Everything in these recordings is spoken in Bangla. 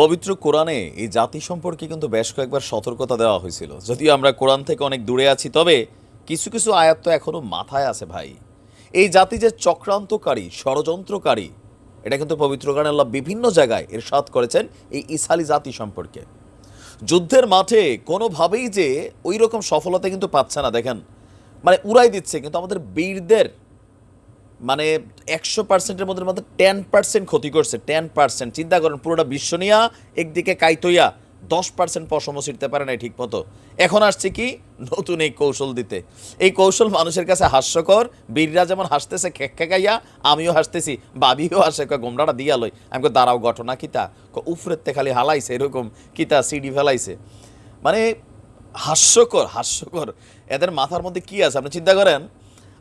পবিত্র কোরআনে এই জাতি সম্পর্কে কিন্তু বেশ কয়েকবার সতর্কতা দেওয়া হয়েছিল। যদিও আমরা কোরআন থেকে অনেক দূরে আছি, তবে কিছু কিছু আয়াত তো এখনও মাথায় আছে ভাই। এই জাতি যে চক্রান্তকারী, ষড়যন্ত্রকারী, এটা কিন্তু পবিত্র কোরআনে আল্লাহ বিভিন্ন জায়গায় এর সাত করেছেন এই ইসালি জাতি সম্পর্কে। যুদ্ধের মাঠে কোনোভাবেই যে ওই রকম সফলতা কিন্তু পাচ্ছে না, দেখেন। মানে উড়াই দিচ্ছে কিন্তু আমাদের বীরদের মানে একশো পার্সেন্টের মধ্যে মধ্যে টেন পার্সেন্ট ক্ষতি করছে টেন পার্সেন্ট চিন্তা করেন, পুরোটা বিশ্ব নিয়া, একদিকে কাইতইয়া দশ পার্সেন্ট পশম ছিটতে পারে না ঠিক মতো এখন আসছে কি? নতুন এই কৌশল দিতে। এই কৌশল মানুষের কাছে হাস্যকর। বীররা যেমন হাসতেছে, খেক খেকাইয়া, আমিও হাসতেছি, বাবিও হাসে গোমরাটা দিয়া লই। আমি দাঁড়াও, ঘটনা কিতা? উফরেতে খালি হালাইছে, এরকম কিতা, সিডি ফেলাইছে। মানে হাস্যকর হাস্যকর। এদের মাথার মধ্যে কি আছে? আপনি চিন্তা করেন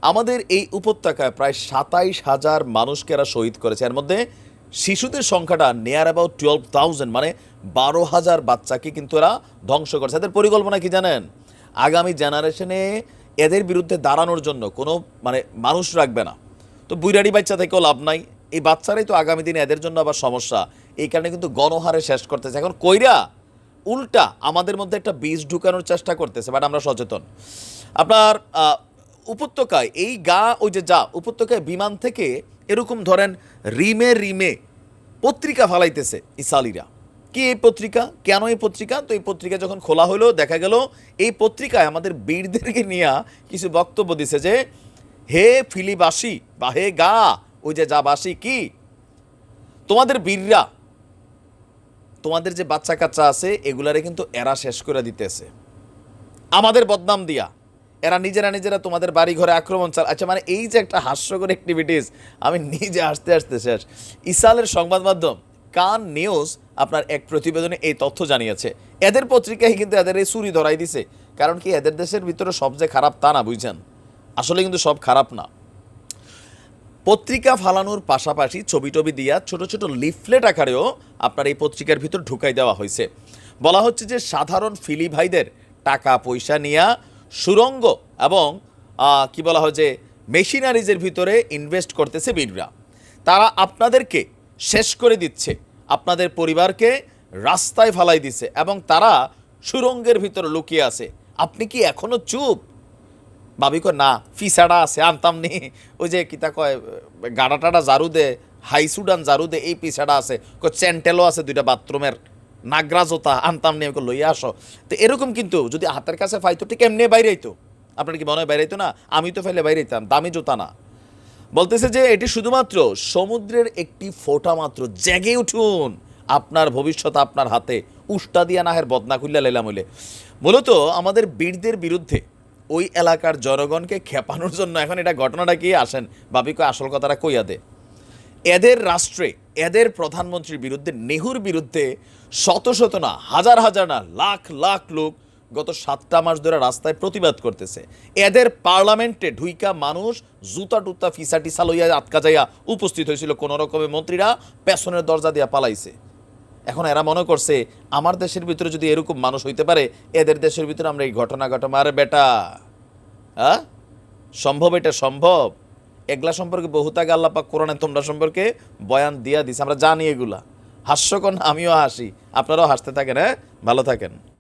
আমাদের এই উপত্যকায় প্রায় সাতাইশ হাজার মানুষকে এরা শহীদ করেছে। এর মধ্যে শিশুদের সংখ্যাটা নিয়ার অ্যাবাউট টুয়েলভ থাউজেন্ড মানে বারো হাজার বাচ্চাকে কিন্তু এরা ধ্বংস করেছে। এদের পরিকল্পনা কি জানেন? আগামী জেনারেশনে এদের বিরুদ্ধে দাঁড়ানোর জন্য কোনো মানে মানুষ রাখবে না। তো বুইরাড়ি বাচ্চা থেকেও লাভ নাই। এই বাচ্চারাই তো আগামী দিনে এদের জন্য আবার সমস্যা। এই কারণে কিন্তু গণহারে শেষ করতেছে। এখন কইরা উল্টা আমাদের মধ্যে একটা বীজ ঢুকানোর চেষ্টা করতেছে, বাট আমরা সচেতন। আপনার উপত্যকায়, এই গা ওই যে যা, উপত্যকায় বিমান থেকে এরকম ধরেন রিমে রিমে পত্রিকা ফালাইতেছে ইসালিরা। কি এই পত্রিকা? কেন এই পত্রিকা? তো এই পত্রিকা যখন খোলা হলো, দেখা গেল এই পত্রিকায় আমাদের বীরদেরকে নিয়ে কিছু বক্তব্য দিছে যে, হে ফিলিবাসী বা হে গা ওই যে যা বাসী কি? তোমাদের বীররা, তোমাদের যে বাচ্চা কাচ্চা আছে, এগুলারে কিন্তু এরা শেষ করে দিতেছে। আমাদের বদনাম দিয়া। এরা নিজেরা নিজেরা তোমাদের বাড়ি ঘরে আক্রমণ চাল আচ্ছা মানে এই যে একটা হাস্যকর অ্যাক্টিভিটিস আমি নিজে আসতে আসতে শেষ। ইসালের সংবাদ মাধ্যম কান নিউজ আপনার এক প্রতিবেদনে এই তথ্য জানিয়েছে। এদের পত্রিকায় কিন্তু এদের এই চুরি ধরাই দিছে। কারণ কি, এদের দেশের ভিতরে সব যে খারাপ তা না, বুঝছেন? আসলে কিন্তু সব খারাপ না। পত্রিকা ফালানোর পাশাপাশি ছবি টবি দিয়া ছোট ছোট লিফলেট আকারেও আপনার এই পত্রিকার ভিতর ঢুকাই দেওয়া হয়েছে। বলা হচ্ছে যে, সাধারণ ফিলি ভাইদের টাকা পয়সা নিয়া সুরঙ্গ এবং কি বলা হয় যে, মেশিনারিজের ভিতরে ইনভেস্ট করতেছে বীররা। তারা আপনাদেরকে শেষ করে দিচ্ছে। আপনাদের পরিবারকে রাস্তায় ফালাই দিছে এবং তারা সুরঙ্গের ভিতরে লুকিয়ে আছে। আপনি কি এখনও চুপ? ভাবি না ফিসাডা আছে, আনতাম নি। ওই যে কিতা কয়, গাড়া জারু দে, হাই সুডান জারু দে, এই পিসাডা আছে। কয়, চ্যান্টেলও আছে দুইটা বাথরুমের। নাগরা জোতা আনতাম নি ওকে লইয়া আসো। তো এরকম কিন্তু, যদি হাতের কাছে ফাইতো ঠিক এমনি বাইরে আইতো আপনার কি মনে হয় বাইরে আইতো না? আমি তো ফেলে বাইরে আইতাম দামি জুতা না। বলতেছে যে, এটি শুধুমাত্র সমুদ্রের একটি ফোঁটা মাত্র, জেগে উঠুন। আপনার ভবিষ্যৎ আপনার হাতে। উষ্টা দিয়া নাহের বদনা খুললা লেলাম হইলে। মূলত আমাদের বীরদের বিরুদ্ধে ওই এলাকার জনগণকে খেপানোর জন্য এখন এটা ঘটনাটা কি আসেন? বাবিকে আসল কথাটা কইয়া দে। এদের রাষ্ট্রে, এদের প্রধানমন্ত্রীর বিরুদ্ধে, নেহুর বিরুদ্ধে শত শত না, হাজার হাজার না, লাখ লাখ লোক গত সাতটা মাস ধরে রাস্তায় প্রতিবাদ করতেছে। এদের পার্লামেন্টে ঢুইকা মানুষ জুতা টুতা ফিসা টিসা লইয়া আটকা যাইয়া উপস্থিত হয়েছিল। কোনো রকমের মন্ত্রীরা পেছনের দরজা দিয়া পালাইছে। এখন এরা মনে করছে, আমার দেশের ভিতরে যদি এরকম মানুষ হইতে পারে, এদের দেশের ভিতরে আমরা এই ঘটনা ঘটনা আরে বেটা হ্যাঁ সম্ভব এটা সম্ভব? এগুলা সম্পর্কে বহুতাগ আল্লাপাক কোরআনে তোমরা সম্পর্কে বয়ান দিয়া দিছে। আমরা জানি এগুলা। হাস্যকর আমিও হাসি। আপনারাও হাসতে থাকেন হ্যাঁ? ভালো থাকেন।